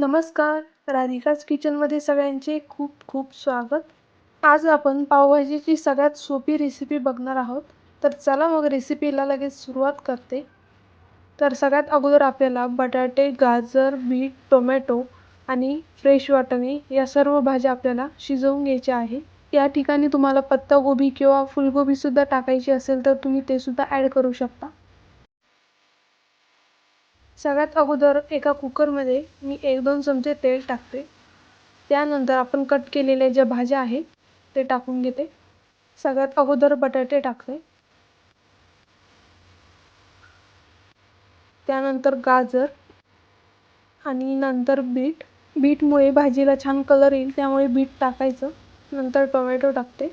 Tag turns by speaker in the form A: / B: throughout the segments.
A: नमस्कार. राधिकाज किचनमध्ये सगळ्यांचे खूप खूप स्वागत. आज आपण पावभाजीची सगळ्यात सोपी रेसिपी बघणार आहोत. तर चला मग रेसिपीला लगेच सुरुवात करते. तर सगळ्यात अगोदर आपल्याला बटाटे गाजर बीट टोमॅटो आणि फ्रेश वाटणे या सर्व भाज्या आपल्याला शिजवून घ्यायच्या आहे. या ठिकाणी तुम्हाला पत्तागोबी किंवा फुलगोबीसुद्धा टाकायची असेल तर तुम्ही ते सुद्धा ॲड करू शकता. सगळ्यात अगोदर एका कुकरमध्ये मी एक दोन चमचे तेल टाकते. त्यानंतर आपण कट केलेल्या ज्या भाज्या आहेत ते टाकून घेते. सगळ्यात अगोदर बटाटे टाकते. त्यानंतर गाजर आणि नंतर बीट. बीटमुळे भाजीला छान कलर येईल त्यामुळे बीट टाकायचं. नंतर टोमॅटो टाकते.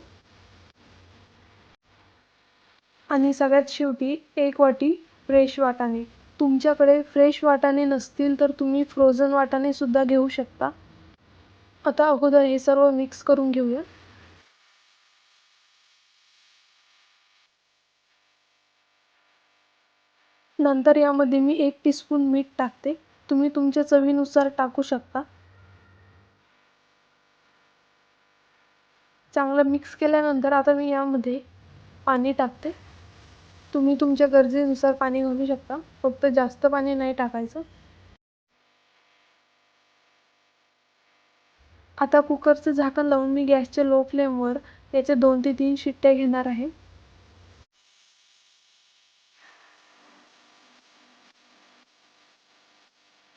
A: आणि सगळ्यात शेवटी एक वाटी फ्रेश वाटाणे तुमच्याकडे फ्रेश वाटाणे नसतील तर तुम्ही फ्रोझन वाटाणे सुद्धा घेऊ शकता. आता अगोदर हे सर्व मिक्स करून घेऊया. नंतर यामध्ये मी एक टीस्पून मीठ टाकते. तुम्ही तुमच्या चवीनुसार टाकू शकता. चांगलं मिक्स केल्यानंतर आता मी यामध्ये पाणी टाकते. तुम्ही तुमच्या गरजेनुसार पाणी घालू शकता. फक्त जास्त पाणी नाही टाकायचं. आता कुकरचं झाकण लावून मी गॅसच्या लो फ्लेमवर याच्या दोन ते तीन शिट्ट्या घेणार आहे.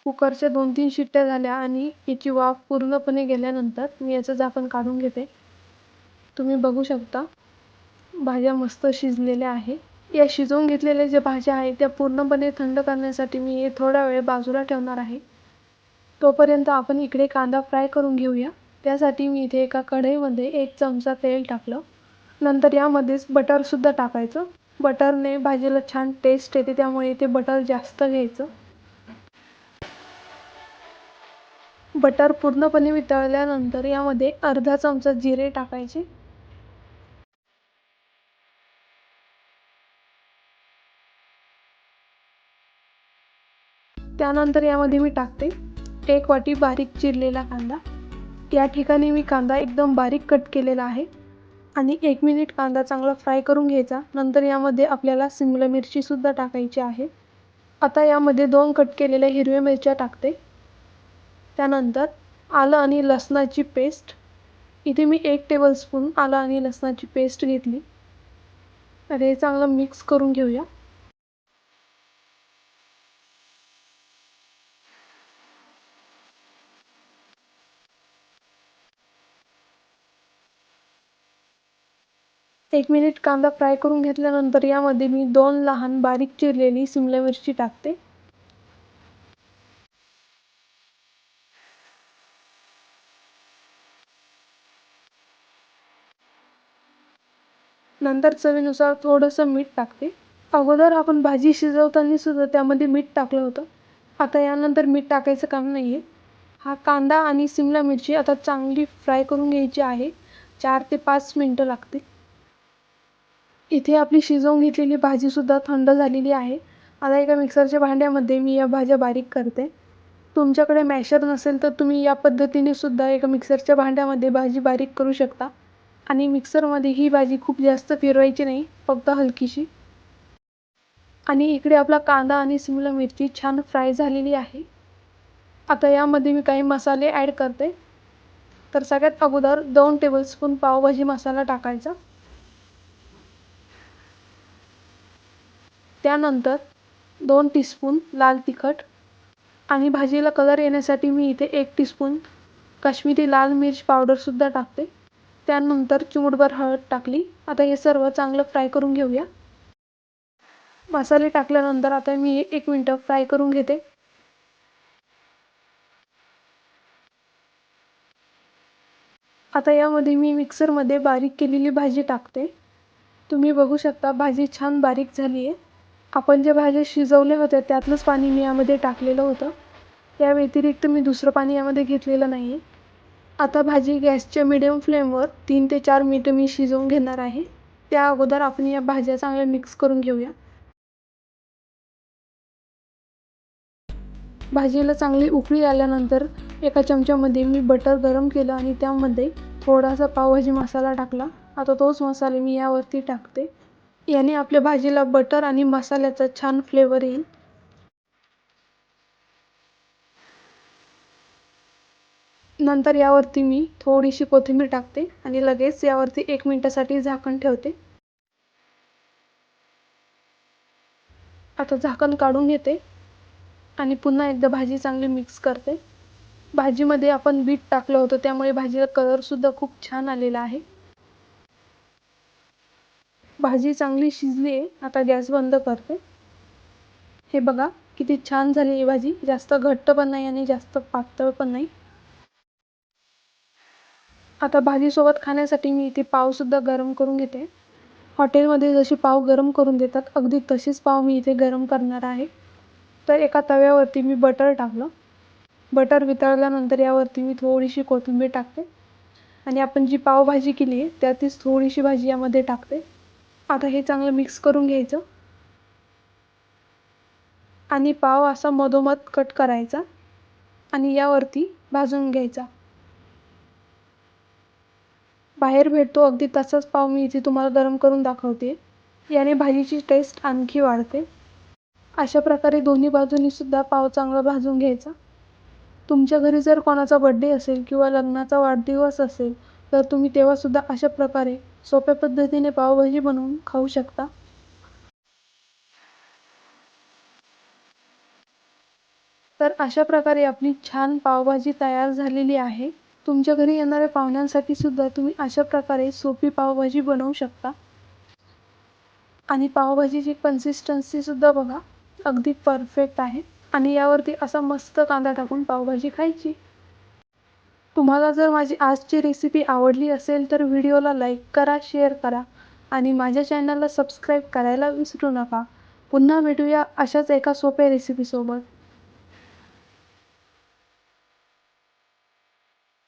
A: कुकरच्या दोन तीन शिट्ट्या झाल्या आणि याची वाफ पूर्णपणे गेल्यानंतर मी याचं झाकण काढून घेते. तुम्ही बघू शकता भाज्या मस्त शिजलेल्या आहे. या शिजवून घेतलेल्या ज्या भाज्या आहेत त्या पूर्णपणे थंड करण्यासाठी मी हे थोडा वेळ बाजूला ठेवणार आहे. तोपर्यंत आपण इकडे कांदा फ्राय करून घेऊया. त्यासाठी मी इथे एका कढईमध्ये एक चमचा तेल टाकलं. नंतर यामध्येच बटरसुद्धा टाकायचं. बटरने भाजीला छान टेस्ट येते त्यामुळे इथे बटर जास्त घ्यायचं. बटर पूर्णपणे वितळल्यानंतर यामध्ये अर्धा चमचा जिरे टाकायचे. त्यानंतर यामध्ये मी टाकते. एक वाटी बारीक चिरलेला कांदा. या ठिकाणी मी कांदा एकदम बारीक कट केलेला आहे. आणि एक मिनिट कांदा चांगला फ्राय करून घ्यायचा. नंतर यामध्ये आपल्याला सिमला मिरचीसुद्धा टाकायची आहे. आता यामध्ये दोन कट केलेल्या हिरव्या मिरच्या टाकते. त्यानंतर आलं आणि लसणाची पेस्ट. इथे मी एक टेबलस्पून आलं आणि लसणाची पेस्ट घेतली. तर हे चांगलं मिक्स करून घेऊया. एक मिनिट कांदा फ्राय करून घेतल्यानंतर यामध्ये मी दोन लहान बारीक चिरलेली सिमला मिरची टाकते. नंतर चवीनुसार थोडंसं मीठ टाकते. अगोदर आपण भाजी शिजवताना सुद्धा त्यामध्ये मीठ टाकलं होतं. आता यानंतर मीठ टाकायचं काम नाही आहे हा कांदा आणि सिमला मिरची आता चांगली फ्राय करून घ्यायची आहे. चार ते पाच मिनटं लागतील. इथे आपली शिजवून घेतलेली भाजीसुद्धा थंड झालेली आहे. आता एका मिक्सरच्या भांड्यामध्ये मी या भाज्या बारीक करते. तुमच्याकडे मॅशर नसेल तर तुम्ही या पद्धतीने सुद्धा एका मिक्सरच्या भांड्यामध्ये भाजी बारीक करू शकता. आणि मिक्सरमध्ये ही भाजी खूप जास्त फिरवायची नाही फक्त हलकीशी. आणि इकडे आपला कांदा आणि सिमला मिरची छान फ्राय झालेली आहे. आता यामध्ये मी काही मसाले ॲड करते. तर सगळ्यात अगोदर दोन टेबलस्पून पावभाजी मसाला टाकायचा. त्यानंतर दोन टीस्पून लाल तिखट आणि भाजीला कलर येण्यासाठी मी इथे एक टीस्पून काश्मीरी लाल मिर्च पावडरसुद्धा टाकते. त्यानंतर चिमूटभर हळद टाकली. आता हे सर्व चांगलं फ्राय करून घेऊया. मसाले टाकल्यानंतर आता मी एक मिनटं फ्राय करून घेते. आता यामध्ये मी मिक्सरमध्ये बारीक केलेली भाजी टाकते. तुम्ही बघू शकता भाजी छान बारीक झाली आहे आपण ज्या भाज्या शिजवल्या होत्या त्यातलंच पाणी मी यामध्ये टाकलेलं होतं. त्या व्यतिरिक्त मी दुसरं पाणी यामध्ये घेतलेलं नाही आहे आता भाजी गॅसच्या मिडियम फ्लेमवर तीन ते चार मिनटं मी शिजवून घेणार आहे. त्या अगोदर आपण या भाज्या चांगल्या मिक्स करून घेऊया. भाजीला चांगली उकळी आल्यानंतर एका चमच्यामध्ये मी बटर गरम केलं आणि त्यामध्ये थोडासा पावभाजी मसाला टाकला. आता तोच मसाले मी यावरती टाकते. याने आपल्या भाजीला बटर आणि मसाल्याचा छान फ्लेवर येईल. नंतर यावरती मी थोडीशी कोथिंबीर टाकते आणि लगेच यावरती एक मिनटासाठी झाकण ठेवते. आता झाकण काढून घेते आणि पुन्हा एकदा भाजी चांगली मिक्स करते. भाजीमध्ये आपण बीट टाकलं होतं त्यामुळे भाजीला कलरसुद्धा खूप छान आलेला आहे. भाजी चांगली शिजली आहे आता गॅस बंद करते. हे बघा किती छान झाली ही भाजी. जास्त घट्ट पण नाही आणि जास्त पातळ पण नाही. आता भाजीसोबत खाण्यासाठी मी इथे पावसुद्धा गरम करून घेते. हॉटेलमध्ये जशी पाव गरम करून देतात अगदी तशीच पाव मी इथे गरम करणार आहे. तर एका तव्यावरती मी बटर टाकलं. बटर वितळल्यानंतर यावरती मी थोडीशी कोथिंबीर टाकते. आणि आपण जी पावभाजी केली आहे त्यातीच थोडीशी भाजी यामध्ये टाकते. आता हे चांगलं मिक्स करून घ्यायचं. आणि पाव असा मधोमध कट करायचा. आणि यावरती भाजून घ्यायचा. बाहेर भेटतो अगदी तसाच पाव मी इथे तुम्हाला गरम करून दाखवते. याने भाजीची टेस्ट आणखी वाढते. अशा प्रकारे दोन्ही बाजूनीसुद्धा पाव चांगला भाजून घ्यायचा. तुमच्या घरी जर कोणाचा बड्डे असेल किंवा लग्नाचा वाढदिवस असेल तर तुम्ही तेव्हासुद्धा अशा प्रकारे सोप्या पद्धतीने पावभाजी बनवून खाऊ शकता. तर अशा प्रकारे आपली छान पावभाजी तयार झालेली आहे. तुमच्या घरी येणाऱ्या पाहुण्यांसाठी सुद्धा तुम्ही अशा प्रकारे सोपी पावभाजी बनवू शकता. आणि पावभाजीची कन्सिस्टन्सीसुद्धा बघा अगदी परफेक्ट आहे. आणि यावरती असा मस्त कांदा टाकून पावभाजी खायची. तुम्हाला जर माझी आजची रेसिपी आवडली असेल तर व्हिडिओला लाईक करा शेअर करा आणि माझ्या चॅनलला सबस्क्राईब करायला विसरू नका. पुन्हा भेटूया अशाच एका सोप्या रेसिपीसोबत